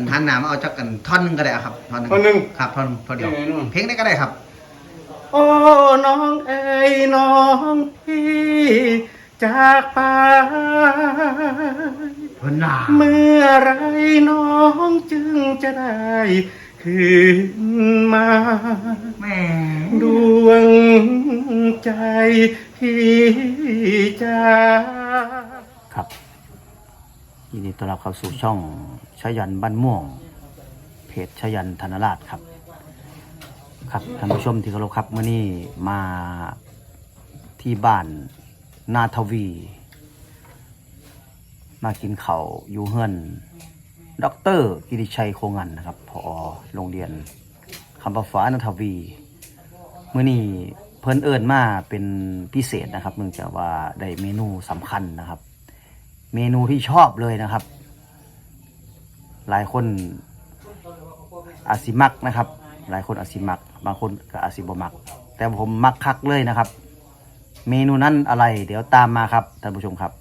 นหันหน้ามาเอาจักกันท่อนหนึงก็ได้อะครับท่อนหนึงท่อนหนึ่งครับท่อนท่อนเดียว เพลงไหนนู่น เพลงได้ก็ได้ครับ โอ้น้องเอ๋ยน้องพี่จากไป เพิ่นน่ะเมื่อไรน้องจึงจะได้คืนมา แหม่ดวงใจพี่จ้าครับ ยินดีต้อนรับเข้าสู่ช่องชายันบ้านม่วง เพจชายันธนราชครับ ครับท่านผู้ชมที่เคารพครับเมื่อนี้มาที่บ้านนาทวี มากินเขาวอยู่เฮือนด็อกเตอร์กิติชัยโคงันนะครับพอโรงเรียนคำประฟ้านาทวีเมื่อนี้เพิ่นเอิญมาเป็นพิเศษนะครับเนื่องจากว่าได้เมนูสำคัญนะครับ เมนูที่ชอบเลยนะครับ หลายคนอาจสิมักนะครับ หลายคนอาจสิมัก บางคนก็อาจสิบ่มัก แต่ผมมักคักเลยนะครับ เมนูนั้นอะไร เดี๋ยวตามมาครับท่านผู้ชมครับ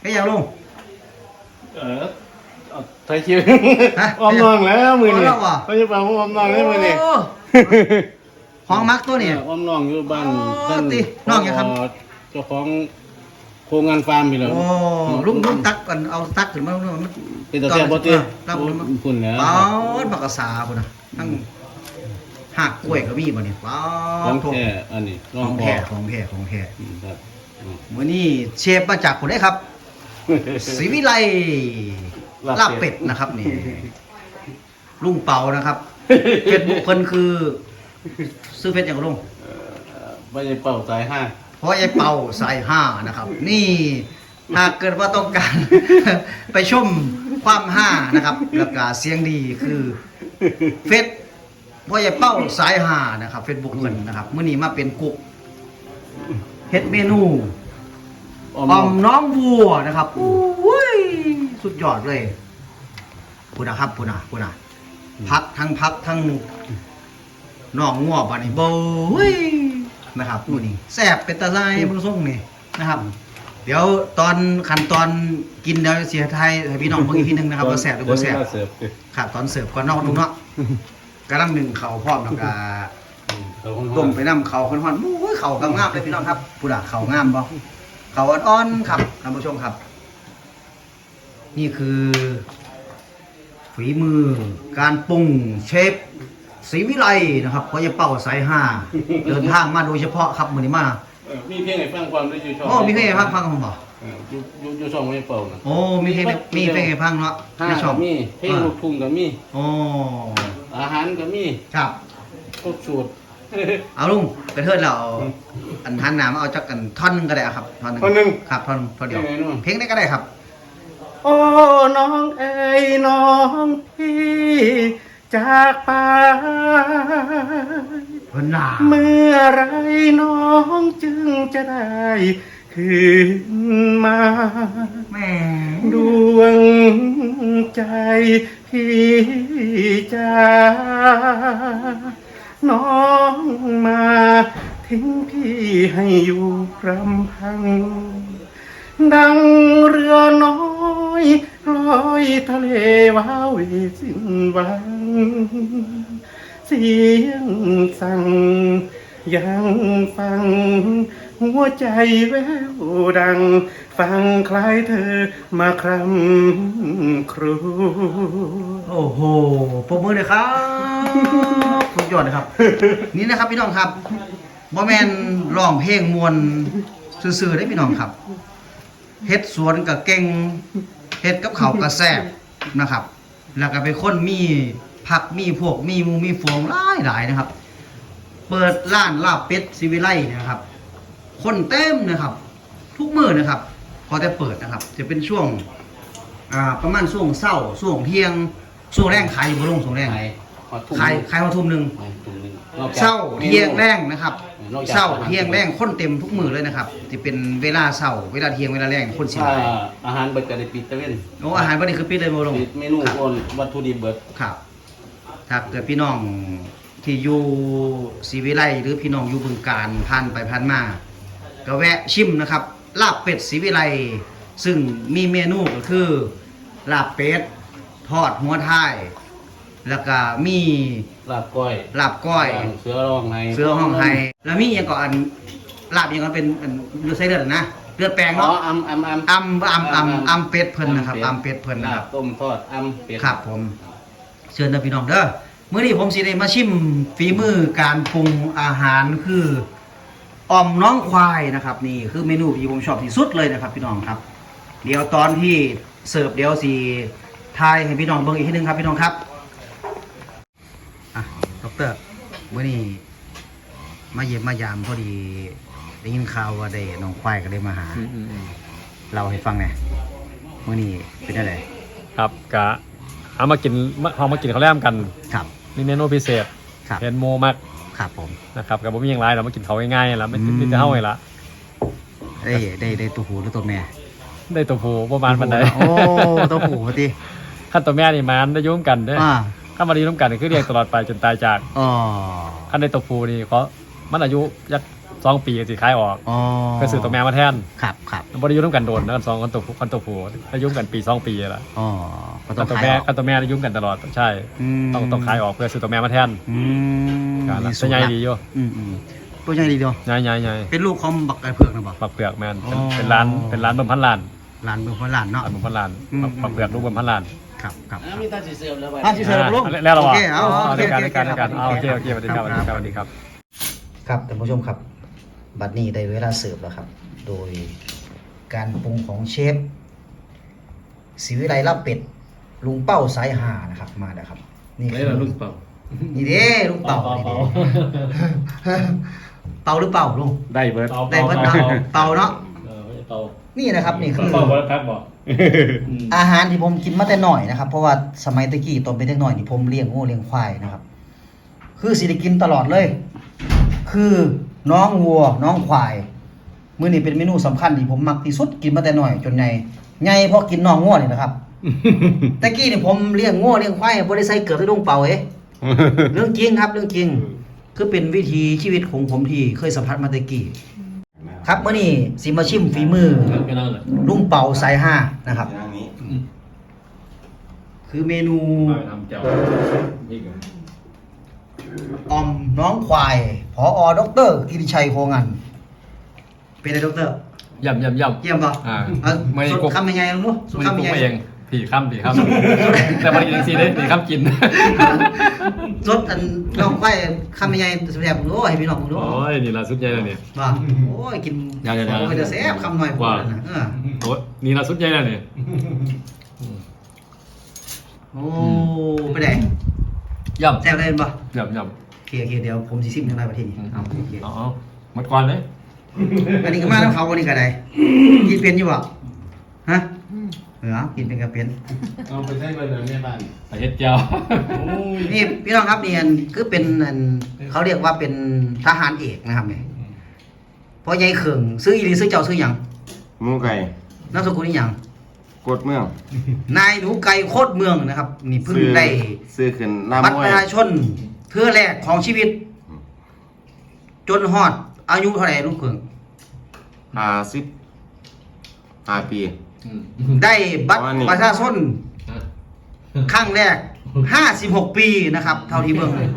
เฮ้ยยังลุงเออเอาไทยคิวฮะออมนองแล้วมือนี่ออมน้องเหรอเขาจะเป่าออมนองแล้วมือนี่โอ้ห้องมักตัวนี่ออมนองอยู่บ้านอ๋อท่านติน้องยังครับเจ้าของ โครงงานฟาร์มพี่เหรอโอ้ลุงลุงตักกันเอาตักขึ้นมาลุงมันเป็นตาแซ่บบ่ติตักขึ้นมาคุณแล้วป๊าดบักกะสาพุ่นน่ะทั้งหักกล้วยก็มีบ่เนี่ยป๊าขอดงโถแท้อันนี้ขน้อองงพ่อแท้ของแท้ของแท้อืมครับอืมมื้อนี้เชฟมาจากคนไหนครับศรีวิไลลาบเป็ดนะครับนี่ลุงเปานะครับเฟซบุ๊กเพิ่นคือ ซื้อเฟซอย่างกับลุงไม่ใช่เป่าสายห้า เพราะไอ้เป่าสายห้านะครับ นี่หากเกิดว่าต้องการ ไปชมความห้านะครับแล้วก็เสียงดีคือเฟซเพราะไอ้เป้าสายห้านะครับเฟซบุ๊กเพิ่นนะครับมื้อนี้มาเป็นกุ๊กเฮ็ดเมนูออมออมน้องวัวนะครับอุ้ยสุดยอดเลยพูดนะครับพูดนะพูดนะพักทั้งพักทั้งน้องงัวบานี่โบย นะครับพูดนี่แซ่บเป็นตะไลเบิ่งส่งนี่นะครับ เดี๋ยวตอนขั้นตอนกินเดี๋ยวเสียไทยให้พี่น้องเพิ่งอีกทีหนึงนะครับว่าแซ่บหรือบ่แซ่บเดี๋ยวเวลาเสิร์ฟครับตอนเสิร์ฟก่อนเนอกลุงเนาะกำลังหนึ่งเขาวพร้อมแล้วก็เอาของต้มไปน้ำเขาคนหอนโอ้ยเขากำงามเลยพี่น้องครับผู้ด่าเขางามบ่เขาอ่อนๆครับท่านผู้ชมครับ นี่คือ ฝีมือการปรุงเชฟ ศรีวิไลนะครับเพราะจะเป่าสายห้าเดินทางมาโดยเฉพาะครับมือนี้มาเออมีเพลงให้ฟังความด้วยอยู่ช่องโอ้มีเพลงให้พังฟังผมบอกเอออยู่อยู่อยู่ช่องไม่เป่านะโอ้มีเพลงมีเพลงให้พังเนาะห้าในช่ก็องมีเพลงลูกทุ่งก็มี โอ้อาหารก็มีครับ ครบสูตร เอาลุงกระเทิดเราอันหันหน้ามาเอาจักกันท่อนหนึงก็ได้อะครับท่อนหนึงท่อนหนึ่งครับท่อนท่อนเดียวเพลงไหนนู่น เพลงได้ก็ได้ครับ โอ้น้องเอ๋ยน้องพี่ จากไปเพิ่นน่ะเมื่อไรน้องจึงจะได้คืนมาแหม่ดวงใจพี่จ้าน้องมาทิ้งพี่ให้อยู่รำพัง ดังเรือน้อ ยลอยทะเลว้าวสิ้นหวัง เสียงสั่งยังฟัง หัวใจแววดัง ฟังคล้ายเธอมาครำครวญโอ้โหปรบมือเลยครับ สุดยอดเลยครับ นี่นะครับพี่น้องครับบ่แมนร้องเพลงมวนซื่อๆได้พี่น้องครับ เฮ็ดสวนกับเก่ง เฮ็ดกับเขาวกับแซ่บนะครับ แล้วก็เป็นคนมีผักมีพวกมีหมูมีฟองหลายหลายนะครับ เปิดร้านลาบเป็ดซิวิไลนะครับ คนเต็มนะครับ ทุกมื้อนะครับ พอแต่เปิดนะครับ จะเป็นช่วงอ่าประมาณช่วงเศร้าช่วงเที่ยงช่วงแรงขายอยู่บนลงช่วงแรงขายฮอดทุ่มขายขายมาทุ่มหนึ่งขายทุ่มหนึ่งนอกจากเศร้าเที่ยงแรงนะครับ นอกจากเศร้าเที่ยงแรงคนเต็มทุกมือเลยนะครับที่เป็นเวลาเศร้าเวลาเที่ยงเวลาแรงคนสิถ้าหลายอาหารเบิดก็ได้ปิดตะเว้นโอ้อาหารวันนี้คือปิดเลยโมลงปิดเมนูครับโอนวัตถุดิบเบิดครับถ้าเกิดพี่น้องที่อยู่ศรีวิไลหรือพี่น้องอยู่บึงการผ่านไปผ่านมาก็แวะชิมนะครับลาบเป็ดศรีวิไลซึ่งมีเมนูก็คือลาบเป็ดทอดหัวท้าย แล้วก็มี ลาบก้อยลาบก้อยเสือร้องไห้เสือห้องไฮแล้วมีอย่างก่อนอันลาบอย่างก่อนเป็นอันเลือดไส้เลือดนะเลือดแปลงอ๋อเนาะอำอำอำอัมอัมอัมอัมเป็ดเพิ่นนะครับอัมเป็ดเพิ่นนะลาครับ บต้มทอดอำเป็ดครับผม เชิญเด้อพี่น้องเด้อมื้อนี้ผมสิได้มาชิมฝีมือการปรุงอาหารคืออ่อมน้องควายนะครับ นี่คือเมนูที่ผมชอบที่สุดเลยนะครับ พี่น้องครับ เดี๋ยวตอนที่เสิร์ฟเดี๋ยวสิทายให้พี่น้องเบิ่งอีกทีหนึงครับพี่น้องครับอะด อกเตอร์มื้อนี้มาเยี่ยมมายามพอดี ได้ยินข่าวว่าได้น้องควายก็ได้มาหาอืมอืมอืมเราให้ฟังหน่อยมื้อนี้เป็นอะไรครับกะเอามากินมาเอามากินข้าวแลมกันครับมีเมนูพิเศษครับเห็นโมมักครับผมนะครับกับผมมีอย่างไรเรามากินเขาวง่ายๆแล้วไม่อืมไม่จะเท่าไงละได้ได้ได้ตัวผู้หรือตัวแม่ ได้ตัวผู้ประมาณปันใดโอ้ตัวผู้พอดีขั้นตัวแม่นี่มันได้อยุ่งกันเด้ออ่าถ้ามาดีร่วมกันนี่คือเรียกตลอดไปจนตายจากอ๋อขั้นในตัวผู้นี่เขามันอายุยักสองปีสิคล้ายออกอ๋อก็ซื้อตัวแม่มาแทนครับครับบริยุร่วมกันโดนนะกันสองคนตัวผู้คนตัวผู้อายุกันปีสองปีละอ๋อก็ต้กัอนงตัวขายแม่ออกกันตัวแม่อายุกันตลอดใช่มต้องต้องขายออกเพื่อซื้อตัวแม่มาแทนอืมการละมีสูจะตรใหญ่ลับดีอยู่อืมอืมตัวใหญ่ดีเดียวใหญ่ใหญ่ใหญ่เป็นลูกของบักไก่เผือกนะบอกปักเปลือกแมนเป็นอ๋อเป็นร้านเป็นร้านเบิ่มพันล้านหลานเบืองพลานเนาะร้านเบิ่มพันล้านอืมปักเปลือกรูปเบิ่มพันล้าน ครับครับอะมีตาสีเสิร์ฟแล้วไปอะสิเสิร์ฟลูกอะแล้วเราอะโอเคเอาอ๋อโอเคในการโอในเคการในการครับเอาโอเคโอโอเคเคสวัสดีครับสวัสดีครับสวัสดีครับ ครับท่านผู้ชมครับ บัดนี้ได้เวลาเสิร์ฟแล้วครับ โดยการปรุงของเชฟศิวิไลลาบเป็ด ลุงเป้าสายหานะครับมาแล้วครับ นี่ไม่คือละลูกเป่านี่เด้ลุงเป่านี่เด้เป่าหรือเป่าลุงได้เบิร์ด ได้เพิ่นเป่าเป่าเนาะ เออเป่านี่นะครับนี่คือ เป่าวันละพักบอก อาหารที่ผมกินมาแต่หน่อยนะครับ เพราะว่าสมัยตะกี้ตอนเป็นเด็กหน่อยนี่ผมเลี้ยงงูเลี้ยงควายนะครับ คือสิได้กินตลอดเลย คือน้องวัว น้องควายมื้อนี้เป็นเมนูสำคัญที่ผมมักที่สุดกินมาแต่หน่อยจนใหญ่ใหญ่เพราะกินน้องงัวนี่นะครับตะกี้นี่ผมเลี้ยงงัวเลี้ยงควายบ่ได้ใส่เกลือใส่ลุงเป่าเอ้เรื่องจริงครับ เรื่องจริง คือเป็นวิธีชีวิตของผมที่เคยสัมผัสมาแตะกี้ ครับมื้อนี้สิมาชิมฝีมือไม่นั่นแหละลุงเป่าสายห้านะครับ คือเมนูทำเจ้าออมน้องควายพออดอกเตอรกิติชัยโคงัน เป็นไงดอกเตอรย่ำย่ำย่เยี่ยมป่ะอ่าเอาไม่สุดกบคำยังไงลุงลูกำสุดไม่คำปรุยังงไง มาเองผีข้ามผีข้ามแต่บริกินซีได้ผีข้ามกินสดอันน้องควายคำยังไงสุดแสบผมดูให้พี่น้องผมดูโอ้ยนี่ล่ะสุดใหญ่แล้วเนี่ย ว่าโอ้ยกินเดี๋ยวๆๆ โอ้ยจะแสบคำหน่อยผมว่านะเออโอ้ยนี่ล่ะสุดใหญ่แล้วเนี่ยโอ้ไปไหนย่ำแสบได้ป่ะย่ำย่โอเคโอเคเดี๋ยวผมสิซิมทางไรประเทศนี้เอาโอเคำอ๋อหมดก่อนเลยอันนี้ก็มาแล้วเขาวันนี้ก็ได้กินเป็นอยู่บ่ฮะ เออกินเป็นกับเป็นเอาไปใช้เบอร์เลยแม่บ้านใส่เห็ดเจียวนี่พี่น้องครับนี่อันคือเป็นอันเขาเรียกว่าเป็นทหารเอกนะครับเนี่ยเพราะยายเขิงซื้ออีหลีซื้อเจ้าซื้อหยังหมูไก่นามสกุลนี่หยังกดเมือง นายหนูไก่โคตรเมืองนะครับ นี่เพิ่งซื้อได้ซื้อขึ้นน้ำบัตรมปวยระชาชนเพื่อแรกของชีวิต จนฮอด อายุเท่าไหร่ลูกเขิงห้าสิบห้าปี ได้บัตรประมาณนี้ประชาชนครั้งแรก 56 ปีนะครับ เท่าที่เบิ่งเลย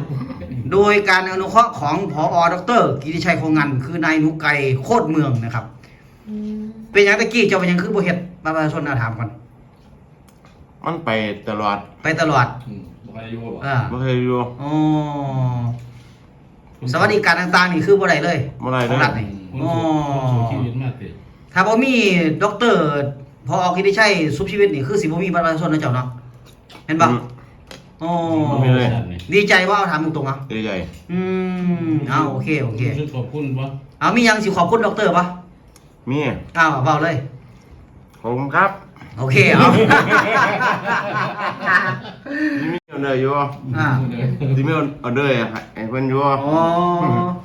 โดยการอนุเคราะห์ของพอดรกิติชัยโคงงัน คือนายหนูไก่โคตรเมืองนะครับ เป็นหยังตะกี้เจ้าเป็นหยังคือบ่เฮ็ดบัตรประชาชนน่าถามก่อนมันไปตลอด ไปตลอดบอกอายุบอกอ่าไม่เคยอยู่อ๋อสวัสดิการต่างๆนี่คือบ่ได้เลยบ่ได้เลยของรัฐนี่อ๋อชีวิตมากเลยถ้าบ่มีด็อกเตอร์ พอกิติชัยสุขชีวิตนี่คือสิบ่มีบัตรประชาชนนะเจ้าเนาะเห็นบ่อืมอ๋อบ่มีเลย ดีใจว่าเอาถามตรงๆอะใหญ่อืมเอาโอเคโอเคขอบคุณวะเอามียังสิขอบคุณด็อกเตอร์ปะๆมีอ้าวเบาเลยผมครับ โอเคเอามีออเดอร์อยู่อ่าที่มีออเดอร์ให้เพิ่นอยู่อ๋อ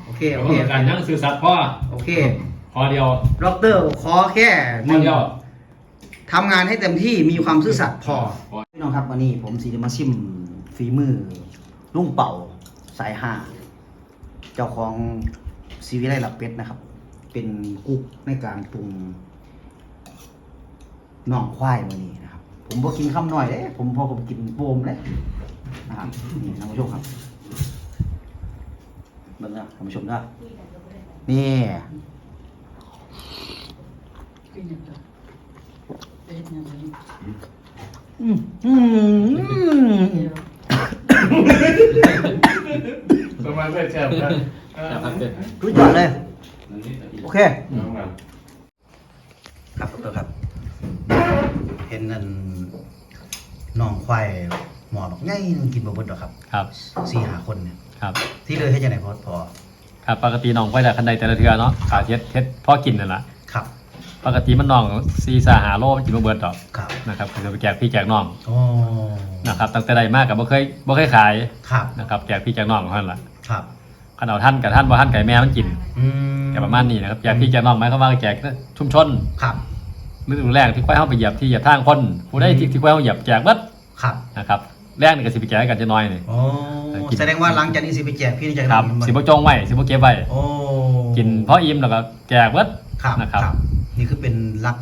โอเคโอเคการยังสื่อสัตว์พ่อโอเคพอเดียวด็อกเตอร์ขอแค่หพอนึ่งเดียว ทำงานให้เต็มที่มีความซื่อสัตย์พอพี่น้องครับวันนี้ผมสีจะมาชิมฝีมือลุงเป่าสายห้าเจ้าของซีวิไลหลับเป็ดนะครับ เป็นกุ๊กในการปรุงน่องควายวันนี้นะครับผผมบ่กินคำหน่อยเด้ผมพอผมกินโฟมเลยนะครับนี่ท่านผู้ชมครับเบิ่งนะท่านผู้ชมนะนี่ อืมอืมประมาณเพื่อนแชร์กันรู้จักเลย โอเค ครับดรครับ เห็นนั่นน้องควายหมอบอกง่ายนึงกินบ่เบิดหรอกครับ ครับสี่หาคนเนี่ยครับ ที่เลยให้จังไหนพอพอครับปกติน้องไปแต่คันใดแต่ละเทือเนาะขาเท็ดเท็ดพ่อกินนั่นแหละครับ ปกติมันน้องซีซาหาโลมันกินมาเบิดดอกครับ นะครับคือไปแจกพี่แจกน้องโอ้นะครับตั้งแต่ใดมากกับบ่เคยบ่เคยขายครับ นะครับแจกพี่แจกน้องเท่านั้นแหละครับขนาดท่านกับท่านบ่ท่านไก่แม่มันกินอืมแกประมาณนี้นะครับแจกพี่แจกน้องหมายความว่าแจกชุมชนครับฤดูแรกที่ควายเฮาไปเหยียบที่เหยียบทางคนผู้ใดที่ที่ควายเฮาเหยียบแจกเบิดครับนะครับแรกนี่ก็สิไปแจกให้กันจะน้อยนี่โอ้แสดงว่าหลังจากนี้สิไปแจกพี่นี่จะครับมันสิบ่จงไว้สิบ่เก็บไว้โอ้กินพออิ่มแล้วก็แจกเบิดครับนะครับ นี่คือเป็นรัก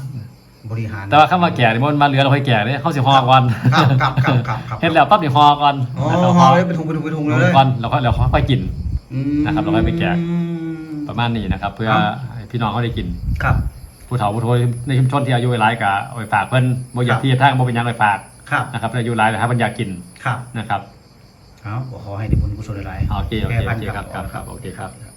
บริหารแต่ว่าคำว่าแก่นี่มันมาเหลือเราค่อยแก่เด้เฮาสิฮอก่อนครับครับครับครับครับเฮ็ดแล้วปั๊บนี่ฮอก่อนอ๋อแล้วห่ฮออไว้เป็นถุงเป็นถุงเป็นถุงลเลยงก่อนแล้วก็แล้วค่อยกินอืมนะครับเราไว้ไปแจกประมาณนี้นะครับ เพื่อครับให้พี่น้องเขาได้กินครับผู้เฒ่าผู้โทในชุมชนที่อายุหลายก็เอาไปฝากเพิ่นบ่อยากที่จะทางบ่เป็นหยังไปฝากครับนะครับอายุหลายแต่ถ้าเพิ่นอยากกินครับนะครับเอาขอให้ได้บุญกุศลหลายๆโอเคโอเคแก้โอพันเคธุ์ครับครับครับโอเคครับ